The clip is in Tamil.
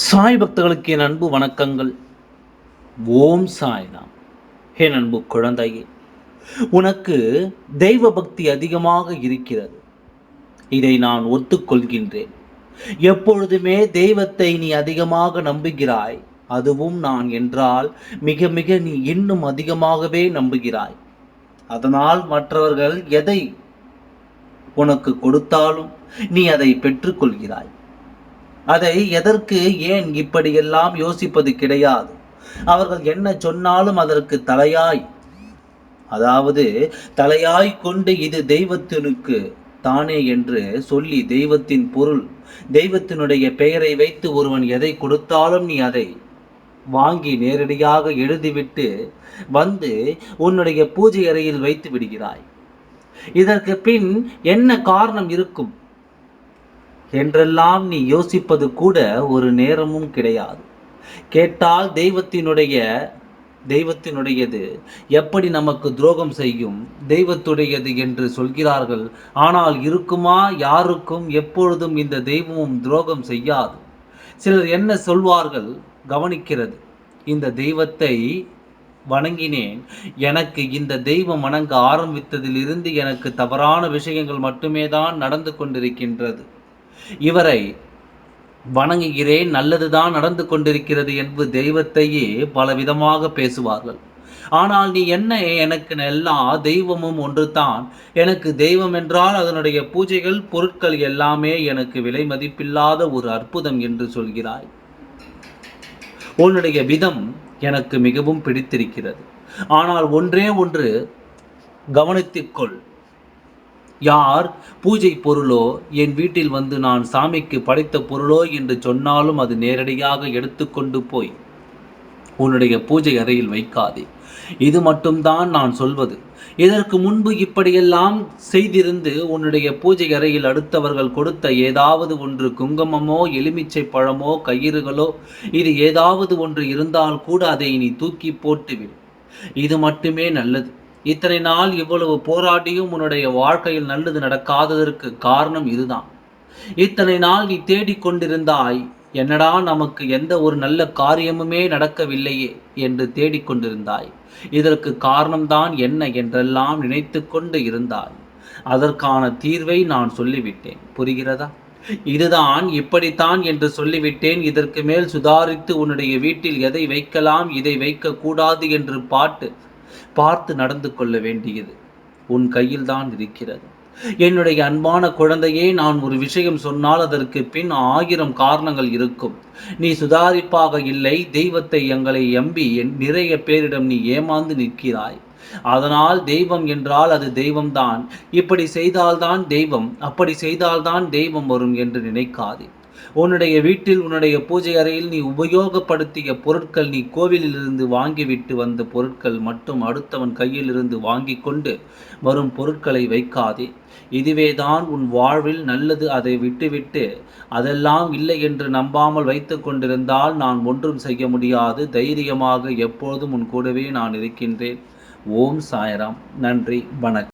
சாய் பக்தர்களுக்கு என் அன்பு வணக்கங்கள். ஓம் சாய்ராம் என் அன்பு குழந்தையே உனக்கு தெய்வ பக்தி அதிகமாக இருக்கிறது. இதை நான் ஒத்துக்கொள்கின்றேன். எப்பொழுதுமே தெய்வத்தை நீ அதிகமாக நம்புகிறாய். அதுவும் நான் என்றால் மிக மிக நீ இன்னும் அதிகமாகவே நம்புகிறாய். அதனால் மற்றவர்கள் எதை உனக்கு கொடுத்தாலும் நீ அதை பெற்றுக்கொள்கிறாய். அதை எதற்கு ஏன் இப்படியெல்லாம் யோசிப்பது கிடையாது? அவர்கள் என்ன சொன்னாலும் அதற்கு தலையாய். அதாவது தலையாய் கொண்டு இது தெய்வத்தினுக்கு தானே என்று சொல்லி தெய்வத்தின் பொருள் தெய்வத்தினுடைய பெயரை வைத்து ஒருவன் எதை கொடுத்தாலும் நீ அதை வாங்கி நேரடியாக எழுதிவிட்டு வந்து உன்னுடைய பூஜை அறையில் வைத்து விடுகிறாய். இதற்கு பின் என்ன காரணம் இருக்கும்? என்றெல்லாம் நீ யோசிப்பது கூட ஒரு நேரமும் கிடையாது. கேட்டால் தெய்வத்தினுடைய தெய்வத்தினுடையது. எப்படி நமக்கு துரோகம் செய்யும்? தெய்வத்துடையது என்று சொல்கிறார்கள். ஆனால் இருக்குமா? யாருக்கும் எப்பொழுதும் இந்த தெய்வமும் துரோகம் செய்யாது. சிலர் என்ன சொல்வார்கள்? கவனிக்கிறது. இந்த தெய்வத்தை வணங்கினேன். எனக்கு இந்த தெய்வம் வணங்க ஆரம்பித்ததிலிருந்து எனக்கு தவறான விஷயங்கள் மட்டுமே தான் நடந்து கொண்டிருக்கின்றது. இவரை வணங்குகிறேன் நல்லதுதான் நடந்து கொண்டிருக்கிறது என்று தெய்வத்தையே பல விதமாக பேசுவார்கள். ஆனால் நீ என்ன எனக்கு எல்லா தெய்வமும் ஒன்று தான் எனக்கு தெய்வம் என்றால் அதனுடைய பூஜைகள் பொருட்கள் எல்லாமே எனக்கு விலை மதிப்பில்லாத ஒரு அற்புதம் என்று சொல்கிறாய். உன்னுடைய விதம் எனக்கு மிகவும் பிடித்திருக்கிறது. ஆனால் ஒன்றே ஒன்று கவனித்துக்கொள். யார் பூஜை பொருளோ? என் வீட்டில் வந்து நான் சாமிக்கு படைத்த பொருளோ? என்று சொன்னாலும் அது நேரடியாக எடுத்துக்கொண்டு போய் உன்னுடைய பூஜை அறையில் வைக்காதே. இது மட்டும்தான் நான் சொல்வது. இதற்கு முன்பு இப்படியெல்லாம் செய்திருந்து உன்னுடைய பூஜை அறையில் அடுத்தவர்கள் கொடுத்த ஏதாவது ஒன்று குங்குமமோ எலுமிச்சை பழமோ கயிறுகளோ இது ஏதாவது ஒன்று இருந்தால் கூட அதை நீ தூக்கி போட்டுவிடு. இது மட்டுமே நல்லது. இத்தனை நாள் இவ்வளவு போராடியும் உன்னுடைய வாழ்க்கையில் நல்லது நடக்காததற்கு காரணம் இதுதான். இத்தனை நாள் நீ தேடிக்கொண்டிருந்தாய் என்னடா நமக்கு எந்த ஒரு நல்ல காரியமுமே நடக்கவில்லையே என்று தேடிக்கொண்டிருந்தாய். இதற்கு காரணம்தான் என்ன என்றெல்லாம் நினைத்து கொண்டு இருந்தாய். அதற்கான தீர்வை நான் சொல்லிவிட்டேன். புரிகிறதா? இதுதான் இப்படித்தான் என்று சொல்லிவிட்டேன். இதற்கு மேல் சுதாரித்து உன்னுடைய வீட்டில் எதை வைக்கலாம் இதை வைக்கக்கூடாது என்று பாட்டு பார்த்து நடந்து கொள்ள வேண்டியது உன் கையில்தான் இருக்கிறது. என்னுடைய அன்பான குழந்தையே நான் ஒரு விஷயம் சொன்னால் அதற்கு பின் ஆயிரம் காரணங்கள் இருக்கும். நீ சுதாரிப்பாக இல்லை தெய்வத்தை எங்களை எம்பி நிறைய பேரிடம் நீ ஏமாந்து நிற்கிறாய். அதனால் தெய்வம் என்றால் அது தெய்வம்தான். இப்படி செய்தால்தான் தெய்வம் அப்படி செய்தால்தான் தெய்வம் வரும் என்று நினைக்காதே. உன்னுடைய வீட்டில் உன்னுடைய பூஜை அறையில் நீ உபயோகப்படுத்திய பொருட்கள் நீ கோவிலிலிருந்து வாங்கிவிட்டு வந்த பொருட்கள் மட்டும் அடுத்தவன் கையிலிருந்து வாங்கி கொண்டு வரும் பொருட்களை வைக்காதே. இதுவேதான் உன் வாழ்வில் நல்லது. அதை விட்டுவிட்டு அதெல்லாம் இல்லை என்று நம்பாமல் வைத்து கொண்டிருந்தால் நான் ஒன்றும் செய்ய முடியாது. தைரியமாக எப்போதும் உன் கூடவே நான் இருக்கின்றேன். ஓம் சாயராம். நன்றி. வணக்கம்.